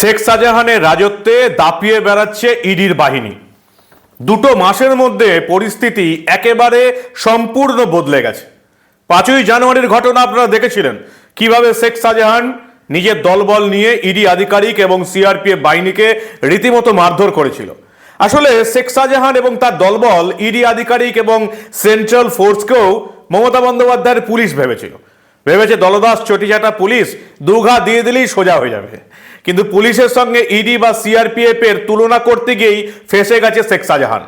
শেখ শাহজাহানের রাজত্বে দাপিয়ে বেড়াচ্ছে ইডির বাহিনী। দুটো মাসের মধ্যে পরিস্থিতি একেবারে সম্পূর্ণ বদলে গেছে। পাঁচই জানুয়ারির ঘটনা আপনারা দেখেছিলেন। কীভাবে শেখ শাহজাহান নিজের দলবল নিয়ে ইডি আধিকারিক এবং সিআরপিএফ বাহিনীকে রীতিমতো মারধর করেছিল। আসলে শেখ শাহজাহান এবং তার দলবল ইডি আধিকারিক এবং সেন্ট্রাল ফোর্সকেও মমতা বন্দ্যোপাধ্যায়ের পুলিশ ভেবেছিল। ভেবেছে দলদাস, চটিচাটা পুলিশ, দুঘা দিয়ে দিলেই সোজা হয়ে যাবে। কিন্তু পুলিশের সঙ্গে ইডি বা সিআরপিএফ এর তুলনা করতে গিয়েই ফেসে গেছে শেখ শাহজাহান।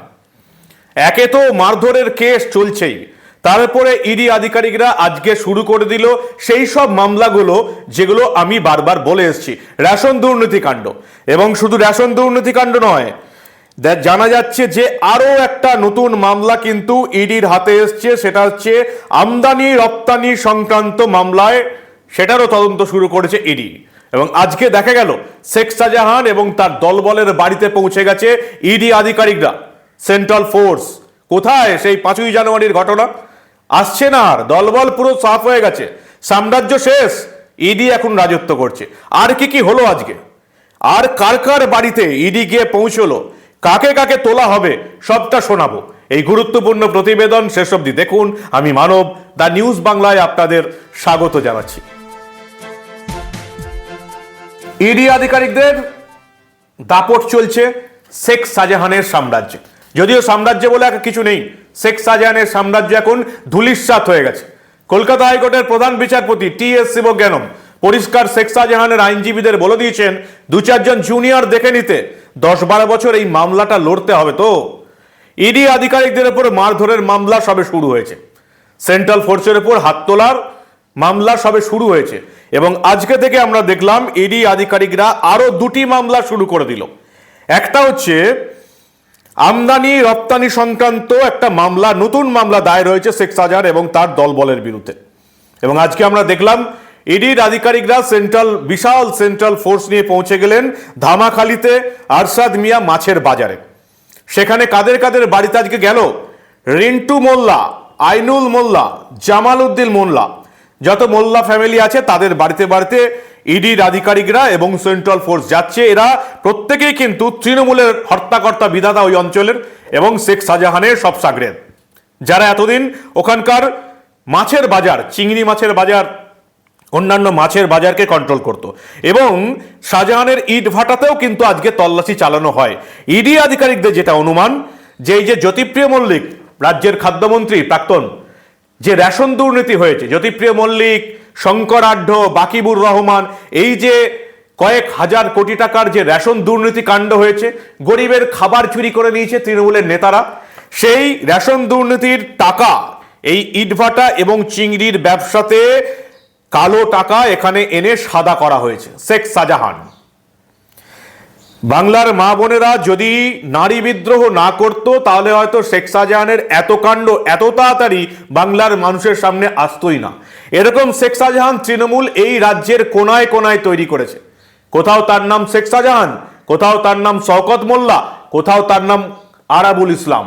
একে তো মারধরের কেস চলছেই। তারপরে ইডি আধিকারিকরা আজকে শুরু করে দিল সেই সব মামলাগুলো যেগুলো আমি বারবার বলে এসেছি, রেশন দুর্নীতিকাণ্ড এবং শুধু রেশন দুর্নীতিকাণ্ড নয় জানা যাচ্ছে যে আরও একটা নতুন মামলা কিন্তু ইডির হাতে এসছে, সেটা হচ্ছে আমদানি রপ্তানি সংক্রান্ত মামলায়, সেটারও তদন্ত শুরু করেছে ইডি। এবং আজকে দেখা গেল শেখ শাহজাহান এবং তার দলবলের বাড়িতে পৌঁছে গেছে ইডি আধিকারিকরা সেন্ট্রাল ফোর্স কোথায়? সেই পাঁচই জানুয়ারির ঘটনা। আসছে না আর, দলবল পুরো সাফ হয়ে গেছে। সাম্রাজ্য শেষ, ইডি এখন রাজত্ব করছে। আর কি কি হলো আজকে? আর কার কার বাড়িতে ইডি গিয়ে পৌঁছলো? কাকে কাকে তোলা হবে? সবটা শোনাবো। এই গুরুত্বপূর্ণ প্রতিবেদন শেষ অবধি দেখুন। আমি মানব, দ্য নিউজ বাংলায় আপনাদের স্বাগত জানাচ্ছি। ইডি আধিকারিকদের দাপট চলছে শেখ শাহজাহানের সাম্রাজ্যে। যদিও সাম্রাজ্য বলে কিছু নেই, শেখ শাহজাহানের সাম্রাজ্য এখন ধুলিস্বাত হয়ে গেছে। কলকাতা হাইকোর্টের প্রধান বিচারপতি টি এস শিবজ্ঞানম পরিষ্কার শেখ শাহজাহানের আইনজীবীদের বলে দিয়েছেন, দু চারজন জুনিয়র দেখে নিতে দশ বারো বছর এই মামলাটা লড়তে হবে তো। ইডি আধিকারিকদের উপর মারধরের মামলা সবে শুরু হয়েছে। সেন্ট্রাল ফোর্সের উপর হাত তোলার মামলা সবে শুরু হয়েছে এবং আজকে থেকে আমরা দেখলাম ইডি আধিকারিকরা আরও দুটি মামলা শুরু করে দিল। একটা হচ্ছে, আমদানি রপ্তানি সংক্রান্ত একটা মামলা, নতুন মামলা দায়ের হয়েছে শেখ শাহজাহান এবং তার দলবলের বিরুদ্ধে। এবং আজকে আমরা দেখলাম ইডির আধিকারিকরা সেন্ট্রাল, বিশাল সেন্ট্রাল ফোর্স নিয়ে পৌঁছে গেলেন ধামাখালিতে আরশাদ মিয়া মাছের বাজারে। সেখানে কাদের কাদের বাড়িতে আজকে গেল? রিন্টু মোল্লা, আইনুল মোল্লা জামাল উদ্দিন মোল্লা যত মোল্লা ফ্যামিলি আছে, তাদের বাড়িতে বাড়িতে ইডির আধিকারিকরা এবং সেন্ট্রাল ফোর্স যাচ্ছে। এরা প্রত্যেকেই কিন্তু তৃণমূলের হর্তাকর্তা বিধাতা ওই অঞ্চলের এবং শেখ শাহজাহানের সব সাগরেদ যারা এতদিন ওখানকার মাছের বাজার, চিংড়ি মাছের বাজার, অন্যান্য মাছের বাজারকে কন্ট্রোল করত। এবং শাহজাহানের ইট ভাটাতেও কিন্তু আজকে তল্লাশি চালানো হয়। ইডি আধিকারিকদের যেটা অনুমান, যে এই যে জ্যোতিপ্রিয় মল্লিক, রাজ্যের খাদ্যমন্ত্রী প্রাক্তন যে রেশন দুর্নীতি হয়েছে, জ্যোতিপ্রিয় মল্লিক, শঙ্কর আঢ্য বাকিবুর রহমান, এই যে কয়েক হাজার কোটি টাকার যে রেশন দুর্নীতি কাণ্ড হয়েছে, গরিবের খাবার চুরি করে নিয়েছে তৃণমূলের নেতারা, সেই রেশন দুর্নীতির টাকা, এই ইটভাটা এবং চিংড়ির ব্যবসাতে কালো টাকা এখানে এনে সাদা করা হয়েছে। শেখ শাহজাহান। বাংলার মা বোনেরা যদি নারী বিদ্রোহ না করত, তাহলে হয়তো শেখ শাহজাহানের এত কাণ্ড এত তাড়াতাড়ি বাংলার মানুষের সামনে আসতই না। এরকম শেখ শাহজাহান তৃণমূল এই রাজ্যের কোনায় কোনায় তৈরি করেছে। কোথাও তার নাম শেখ শাহজাহান, কোথাও তার নাম শওকত মোল্লা, কোথাও তার নাম আরাবুল ইসলাম।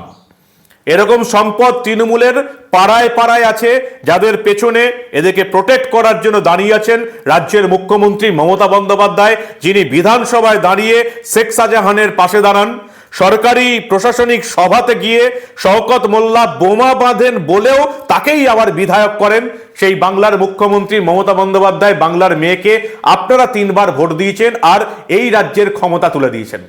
এরকম সম্পদ তৃণমূলের পাড়ায় পাড়ায় আছে, যাদের পেছনে এদেরকে প্রোটেক্ট করার জন্য দাঁড়িয়ে আছেন রাজ্যের মুখ্যমন্ত্রী মমতা বন্দ্যোপাধ্যায়, যিনি বিধানসভায় দাঁড়িয়ে শেখ শাহজাহানের পাশে দাঁড়ান। সরকারি প্রশাসনিক সভাতে গিয়ে শওকত মোল্লা বোমা বাঁধেন বলেও তাকেই আবার বিধায়ক করেন। সেই বাংলার মুখ্যমন্ত্রী মমতা বন্দ্যোপাধ্যায় বাংলার মেয়েকে আপনারা তিনবার ভোট দিয়েছেন আর এই রাজ্যের ক্ষমতা তুলে দিয়েছেন।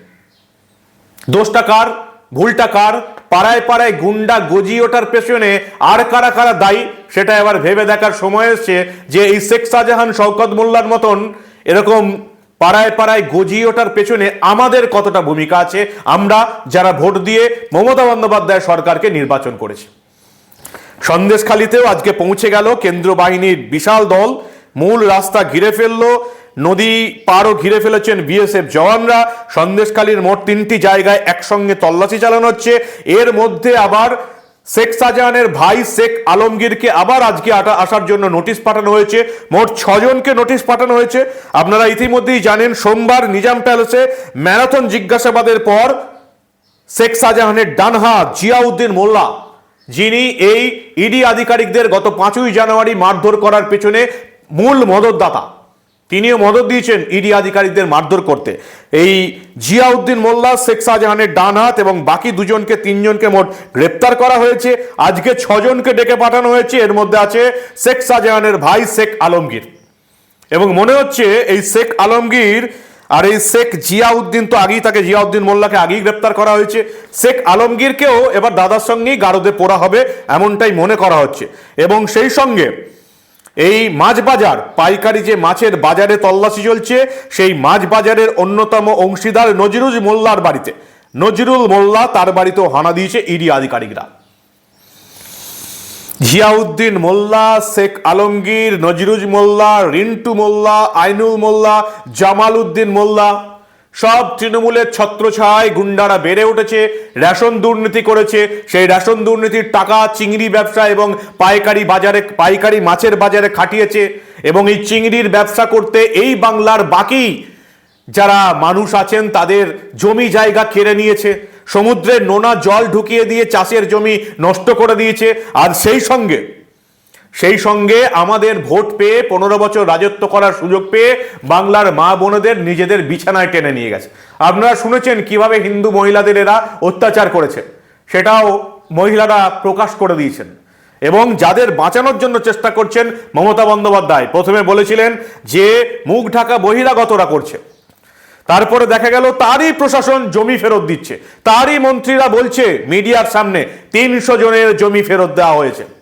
দোষটা কার? ভুলটা কার? পাড়ায় পাড়ায় গুন্ডা গজি ওঠার পেছনে আর কারা কারা দায়ী? সেটা এবার ভেবে দেখার সময় এসছে যে এই শেখ শাহজাহান, শওকত মোল্লার মতন এরকম পাড়ায় পাড়ায় গজি ওঠার পেছনে আমাদের কতটা ভূমিকা আছে? আমরা যারা ভোট দিয়ে মমতা বন্দ্যোপাধ্যায় সরকারকে নির্বাচন করেছি। সন্দেশখালিতেও আজকে পৌঁছে গেল কেন্দ্র বাহিনীর বিশাল দল। মূল রাস্তা ঘিরে ফেলল। নদী পারও ঘিরে ফেলেছেন বিএসএফ জওয়ানরা। সন্দেশখালীর মোট তিনটি জায়গায় একসঙ্গে তল্লাশি চালানো হচ্ছে। এর মধ্যে আবার শেখ শাহজাহানের ভাই শেখ আলমগীরকে আবার আজকে আসার জন্য নোটিশ পাঠানো হয়েছে। মোট ছজনকে নোটিশ পাঠানো হয়েছে। আপনারা ইতিমধ্যেই জানেন, সোমবার নিজাম প্যালেসে ম্যারাথন জিজ্ঞাসাবাদের পর শেখ শাহজাহানের ডানহা জিয়াউদ্দিন মোল্লা, যিনি এই ইডি আধিকারিকদের গত পাঁচই জানুয়ারি মারধর করার পেছনে মূল মদতদাতা। তিনিও মদত দিয়েছেন ইডি আধিকারিকদের মারধর করতে। এই জিয়াউদ্দিন মোল্লা, শেখ শাহজাহানের ডান হাত এবং বাকি দুজনকে, তিনজনকে মোট গ্রেপ্তার করা হয়েছে। আজকে ছজনকে ডেকে পাঠানো হয়েছে। এর মধ্যে আছে শেখ শাহজাহানের ভাই শেখ আলমগীর। এবং মনে হচ্ছে এই শেখ আলমগীর আর এই শেখ জিয়াউদ্দিন তো আগেই তাকে জিয়াউদ্দিন মোল্লাকে আগেই গ্রেপ্তার করা হয়েছে। শেখ আলমগীরকেও এবার দাদার সঙ্গেই গারদে পোড়া হবে, এমনটাই মনে করা হচ্ছে। এবং সেই সঙ্গে এই মাছ বাজার পাইকারি যে মাছের বাজারে তল্লাশি চলছে, সেই মাছ বাজারের অন্যতম অংশীদার নজরুল মোল্লার বাড়িতে। নজরুল মোল্লা তার বাড়িতেও হানা দিয়েছে ইডি আধিকারিকরা। জিয়াউদ্দিন মোল্লা, শেখ আলমগীর, নজরুল মোল্লা, রিন্টু মোল্লা, আইনুল মোল্লা জামাল উদ্দিন মোল্লা সব তৃণমূলের ছত্রছায় গুন্ডারা বেড়ে উঠেছে, রেশন দুর্নীতি করেছে। সেই রেশন দুর্নীতির টাকা চিংড়ি ব্যবসা এবং পাইকারি বাজারে, পাইকারি মাছের বাজারে খাটিয়েছে এবং এই চিংড়ির ব্যবসা করতে এই বাংলার বাকি। যারা মানুষ আছেন, তাদের জমি জায়গা কেড়ে নিয়েছে। সমুদ্রের নোনা জল ঢুকিয়ে দিয়ে চাষের জমি নষ্ট করে দিয়েছে। আর সেই সঙ্গে সেই সঙ্গে আমাদের ভোট পেয়ে পনেরো বছর রাজত্ব করার সুযোগ পেয়ে বাংলার মা বোনদের নিজেদের বিছানায় টেনে নিয়ে গেছে। আপনারা শুনেছেন কীভাবে হিন্দু মহিলাদের এরা অত্যাচার করেছে? সেটাও মহিলারা প্রকাশ করে দিয়েছেন। এবং যাদের বাঁচানোর জন্য চেষ্টা করছেন মমতা বন্দ্যোপাধ্যায়। প্রথমে বলেছিলেন যে, মুখ ঢাকা বহিরাগতরা করছে। তারপরে দেখা গেল তারই প্রশাসন জমি ফেরত দিচ্ছে। তারই মন্ত্রীরা বলছে, মিডিয়ার সামনে তিনশো জনের জমি ফেরত দেওয়া হয়েছে।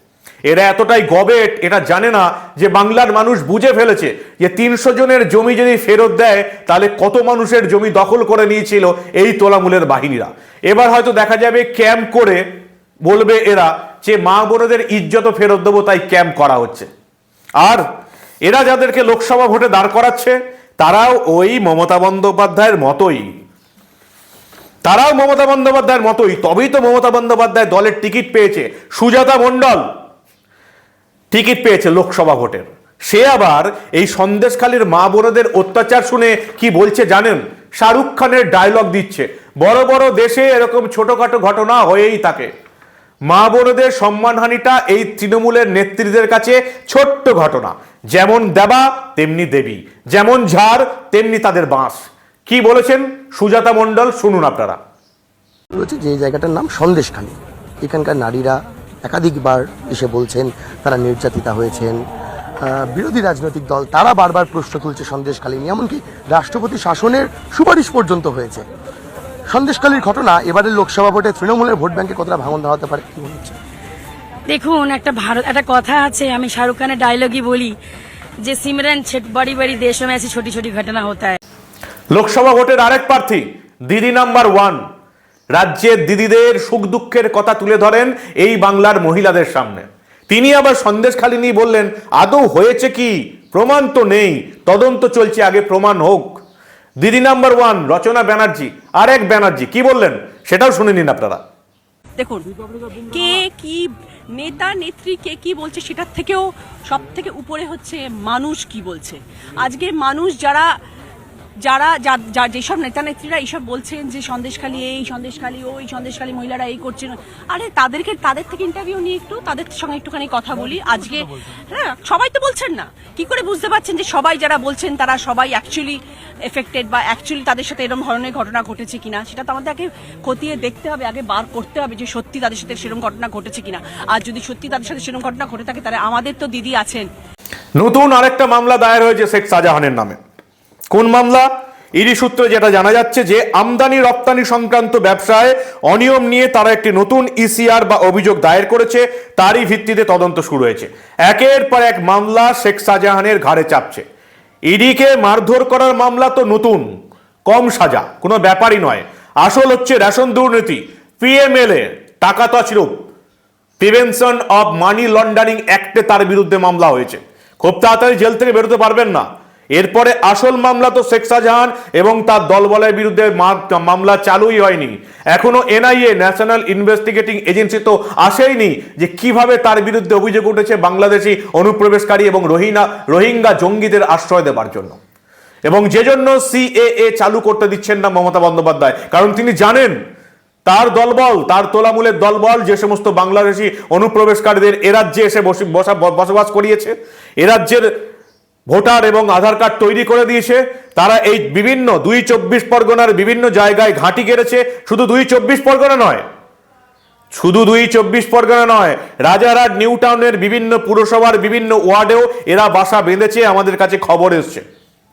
এরা এতটাই গবেট, এটা জানে না যে বাংলার মানুষ বুঝে ফেলেছে যে তিনশো জনের জমি যদি ফেরত দেয়, তাহলে কত মানুষের জমি দখল করে নিয়েছিল এই তোলামূলের বাহিনীরা। এবার হয়তো দেখা যাবে ক্যাম্প করে বলবে এরা যে মা বোনদের ইজ্জত ফেরত দেবো, তাই ক্যাম্প করা হচ্ছে। আর এরা যাদেরকে লোকসভা ভোটে দাঁড় করাচ্ছে, তারাও ওই মমতা বন্দ্যোপাধ্যায়ের মতোই। তারাও মমতা বন্দ্যোপাধ্যায়ের মতোই, তবেই তো মমতা বন্দ্যোপাধ্যায় দলের টিকিট পেয়েছে। সুজাতা মণ্ডল টিকিট পেয়েছে লোকসভা ভোটের। সে আবার এই সন্দেশখালীর মা বোনদের অত্যাচার শুনে কি বলছে জানেন? শাহরুখ খানের ডায়লগ দিচ্ছে। বড় বড় দেশে এরকম ছোটখাটো ঘটনা হয়েই থাকে। মা বোনদের সম্মানহানিটা এই তৃণমূলের নেত্রীদের কাছে ছোট্ট ঘটনা। যেমন দেবা, তেমনি দেবী। যেমন ঝাড়, তেমনি তাদের বাঁশ। কি বলেছেন সুজাতা মণ্ডল শুনুন আপনারা। যে জায়গাটার নাম সন্দেশখালী। এখানকার নারীরা একাধিকবার এসে বলছেন তারা নির্যাতিতা হয়েছেন। বিরোধী রাজনৈতিক দল তারা বারবার প্রশ্ন তুলছে সন্দেশকালীন এমনকি রাষ্ট্রপতি শাসনের সুপারিশ পর্যন্ত হয়েছে। সন্দেশকালীর ঘটনা এবারের লোকসভা ভোটে তৃণমূলের ভোট ব্যাংকে কতটা ভাঙন হতে পারে কি হচ্ছে? দেখুন একটা ভারত একটা কথা আছে আমি শাহরুখ খানের ডায়লগই বলি যে সিমরান বাড়ি বাড়ি দেশ মেসি ছোটি ছোটি ঘটনা হতা লোকসভা ভোটের আরেক প্রার্থী দিদি নাম্বার ওয়ান। রাজ্যের দিদিদের সুখ দুঃখের কথা তুলে ধরেন এই বাংলার মহিলাদের সামনে। তিনি আবার সন্দেশখালী নিয়ে বললেন, আদৌ হয়েছে কি? প্রমাণ তো নেই। তদন্ত চলছে, আগে প্রমাণ হোক। দিদি নাম্বার ওয়ান, রচনা ব্যানার্জি আর এক ব্যানার্জি, কি বললেন? সেটাও শুনে নিন আপনারা। দেখুন, কে কি নেতা, নেত্রী, কে কি বলছে, সেটার থেকেও সব থেকে উপরে হচ্ছে মানুষ কি বলছে। আজকে মানুষ যারা যারা যা- যেসব নেতা নেত্রীরা এইসব বলছেন যে সন্দেশখালী এই সন্দেশখালী ওই সন্দেশখালী মহিলারা এই করছেন। আরে তাদেরকে তাদের থেকে ইন্টারভিউ নিয়ে একটু তাদের সঙ্গে একটুখানি কথা বলি। আজকে হ্যাঁ সবাই তো বলছেন না। কি করে বুঝতে পারছেন যে সবাই যারা বলছেন তারা সবাই অ্যাকচুয়ালি এফেক্টেড বা অ্যাকচুয়ালি তাদের সাথে এরকম ধরনের ঘটনা ঘটেছে কিনা? সেটা তো আমাদের আগে খতিয়ে দেখতে হবে আগে বার করতে হবে যে সত্যি তাদের সাথে সেরকম ঘটনা ঘটেছে কিনা। আর যদি সত্যি তাদের সাথে সেরকম ঘটনা ঘটে থাকে তাহলে আমাদের তো দিদি আছেন। নতুন আরেকটা মামলা দায়ের হয়েছে শেখ শাহজাহানের নামে। কোন মামলা? ইডি সূত্রে যেটা জানা যাচ্ছে যে আমদানি রপ্তানি সংক্রান্ত ব্যবসায় অনিয়ম নিয়ে তারা একটি নতুন ইসিআর বা অভিযোগ দায়ের করেছে, তারই ভিত্তিতে তদন্ত শুরু হয়েছে। একের পর এক মামলা শেখ শাহজাহানের ঘাড়ে চাপছে। ইডিকে মারধর করার মামলা তো নতুন, কম সাজা, কোনো ব্যাপারই নয়। আসল হচ্ছে রেশন দুর্নীতি পিএমএলএ টাকা তছরূপ। প্রিভেনশন অব মানি লন্ডারিং অ্যাক্টে তার বিরুদ্ধে মামলা হয়েছে। খুব তাড়াতাড়ি জেল থেকে বেরোতে পারবেন না। এরপরে আসল মামলা তো শেখ শাহজাহান এবং তার দলবলের বিরুদ্ধে মামলা চালুই হয়নি। এখনও এনআইএ, ন্যাশনাল ইনভেস্টিগেটিং এজেন্সি তো আসেইনি যে কীভাবে তার বিরুদ্ধে অভিযোগ উঠেছে বাংলাদেশি অনুপ্রবেশকারী এবং রোহিঙ্গা রোহিঙ্গা জঙ্গিদের আশ্রয় দেবার জন্য। এবং যে জন্য সিএএ চালু করতে দিচ্ছেন না মমতা বন্দ্যোপাধ্যায়, কারণ তিনি জানেন তার দলবল, তার তোলামূলের দলবল যে সমস্ত বাংলাদেশি অনুপ্রবেশকারীদের এরাজ্যে এসে বসে বসা বসবাস করিয়েছে এরাজ্যের ভোটার এবং আধার কার্ড তৈরি করে দিয়েছে। তারা এই বিভিন্ন দুই চব্বিশ পরগনার বিভিন্ন জায়গায় ঘাঁটি গেড়েছে। শুধু দুই চব্বিশ পরগনা নয়, শুধু দুই চব্বিশ পরগনা নয়, রাজারহাট নিউ টাউনের বিভিন্ন পুরসভার বিভিন্ন ওয়ার্ডেও এরা বাসা বেঁধেছে। আমাদের কাছে খবর এসছে।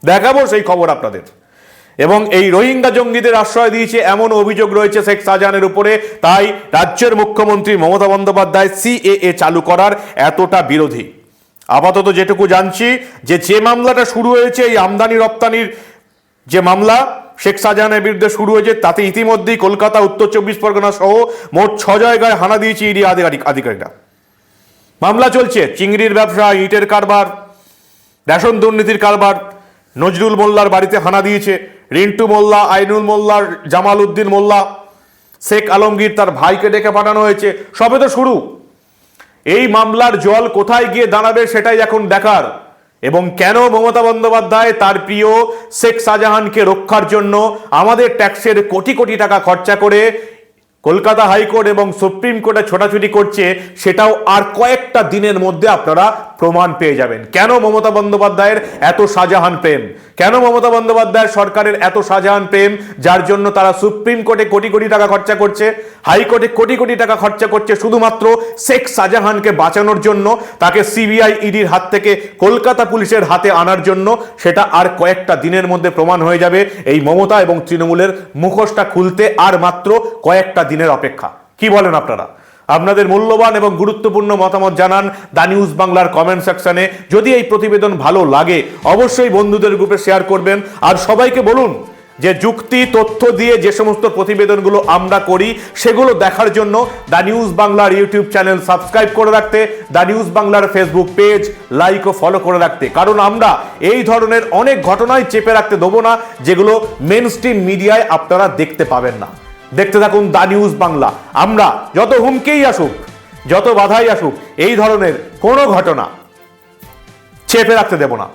দেখাবো সেই খবর আপনাদের। এবং এই রোহিঙ্গা জঙ্গিদের আশ্রয় দিয়েছে এমন অভিযোগ রয়েছে শেখ শাহজাহানের উপরে। তাই রাজ্যের মুখ্যমন্ত্রী মমতা বন্দ্যোপাধ্যায় সিএএ চালু করার এতটা বিরোধী। আপাতত যেটুকু জানছি, যে যে মামলাটা শুরু হয়েছে, এই আমদানি রপ্তানির যে মামলা, শেখ শাহজাহানের বিরুদ্ধে শুরু হয়েছে, তাতে ইতিমধ্যেই কলকাতা, উত্তর চব্বিশ পরগনা সহ মোট ছ জায়গায় হানা দিয়েছে ইডি আধিকারিক আধিকারিকরা। মামলা চলছে, চিংড়ির ব্যবসা, ইটের কারবার, রেশন দুর্নীতির কারবার, নজরুল মোল্লার বাড়িতে হানা দিয়েছে, রিন্টু মোল্লা, আইনুল মোল্লার, জামাল উদ্দিন মোল্লা, শেখ আলমগীর তার ভাইকে ডেকে পাঠানো হয়েছে, সবে তো শুরু। এই মামলার জল কোথায় গিয়ে দাঁড়াবে সেটাই এখন দেখার। এবং কেন মমতা বন্দ্যোপাধ্যায় তার প্রিয় শেখ শাহজাহানকে রক্ষার জন্য আমাদের ট্যাক্সের কোটি কোটি টাকা খরচা করে কলকাতা হাইকোর্ট এবং সুপ্রিম কোর্টে ছোটাছুটি করছে, সেটাও আর কয়েকটা দিনের মধ্যে আপনারা প্রমাণ পেয়ে যাবেন। কেন মমতা বন্দ্যোপাধ্যায়ের এত শাহজাহান প্রেম? কেন মমতা বন্দ্যোপাধ্যায়ের সরকারের এত শাহজাহান প্রেম, যার জন্য তারা সুপ্রিম কোর্টে কোটি কোটি টাকা খরচা করছে হাইকোর্টে কোটি কোটি টাকা খরচা করছে শুধুমাত্র শেখ শাহজাহানকে বাঁচানোর জন্য, তাকে সিবিআই ইডির হাত থেকে কলকাতা পুলিশের হাতে আনার জন্য, সেটা আর কয়েকটা দিনের মধ্যে প্রমাণ হয়ে যাবে এই মমতা এবং তৃণমূলের মুখোশটা খুলতে আর মাত্র কয়েকটা দিনের অপেক্ষা। কি বলেন আপনারা? আপনাদের মূল্যবান এবং গুরুত্বপূর্ণ মতামত জানান দা নিউজ বাংলার কমেন্ট সেকশনে। যদি এই প্রতিবেদন ভালো লাগে, অবশ্যই বন্ধুদের গ্রুপে শেয়ার করবেন। আর সবাইকে বলুন যে যুক্তি, তথ্য দিয়ে যে সমস্ত প্রতিবেদনগুলো আমরা করি, সেগুলো দেখার জন্য দ্য নিউজ বাংলার ইউটিউব চ্যানেল সাবস্ক্রাইব করে রাখতে, দ্য নিউজ বাংলার ফেসবুক পেজ লাইক ও ফলো করে রাখতে। কারণ আমরা এই ধরনের অনেক ঘটনাই চেপে রাখতে দেবো না, যেগুলো মেন স্ট্রিম মিডিয়ায় আপনারা দেখতে পাবেন না। দেখতে থাকুন দা নিউজ বাংলা। আমরা যত হুমকেই আসুক, যত বাধাই আসুক, এই ধরনের কোনো ঘটনা চেপে রাখতে দেব না।